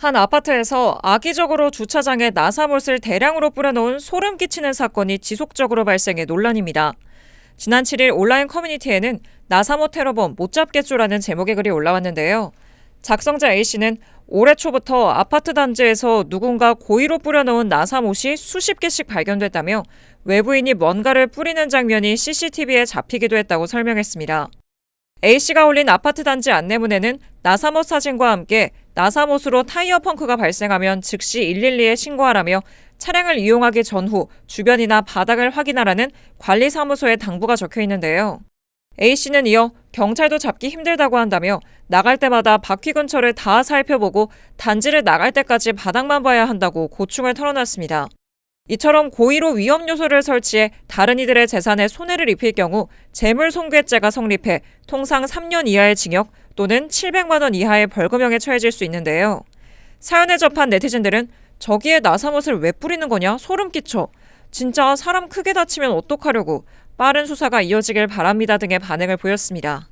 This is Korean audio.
한 아파트에서 악의적으로 주차장에 나사못을 대량으로 뿌려놓은 소름 끼치는 사건이 지속적으로 발생해 논란입니다. 지난 7일 온라인 커뮤니티에는 나사못 테러범 못 잡겠죠라는 제목의 글이 올라왔는데요. 작성자 A씨는 올해 초부터 아파트 단지에서 누군가 고의로 뿌려놓은 나사못이 수십 개씩 발견됐다며 외부인이 뭔가를 뿌리는 장면이 CCTV에 잡히기도 했다고 설명했습니다. A씨가 올린 아파트 단지 안내문에는 나사못 사진과 함께 나사못으로 타이어 펑크가 발생하면 즉시 112에 신고하라며 차량을 이용하기 전후 주변이나 바닥을 확인하라는 관리사무소의 당부가 적혀 있는데요. A씨는 이어 경찰도 잡기 힘들다고 한다며 나갈 때마다 바퀴 근처를 다 살펴보고 단지를 나갈 때까지 바닥만 봐야 한다고 고충을 털어놨습니다. 이처럼 고의로 위험 요소를 설치해 다른 이들의 재산에 손해를 입힐 경우 재물손괴죄가 성립해 통상 3년 이하의 징역 또는 700만 원 이하의 벌금형에 처해질 수 있는데요. 사연을 접한 네티즌들은 저기에 나사못을 왜 뿌리는 거냐 소름 끼쳐 진짜 사람 크게 다치면 어떡하려고 빠른 수사가 이어지길 바랍니다 등의 반응을 보였습니다.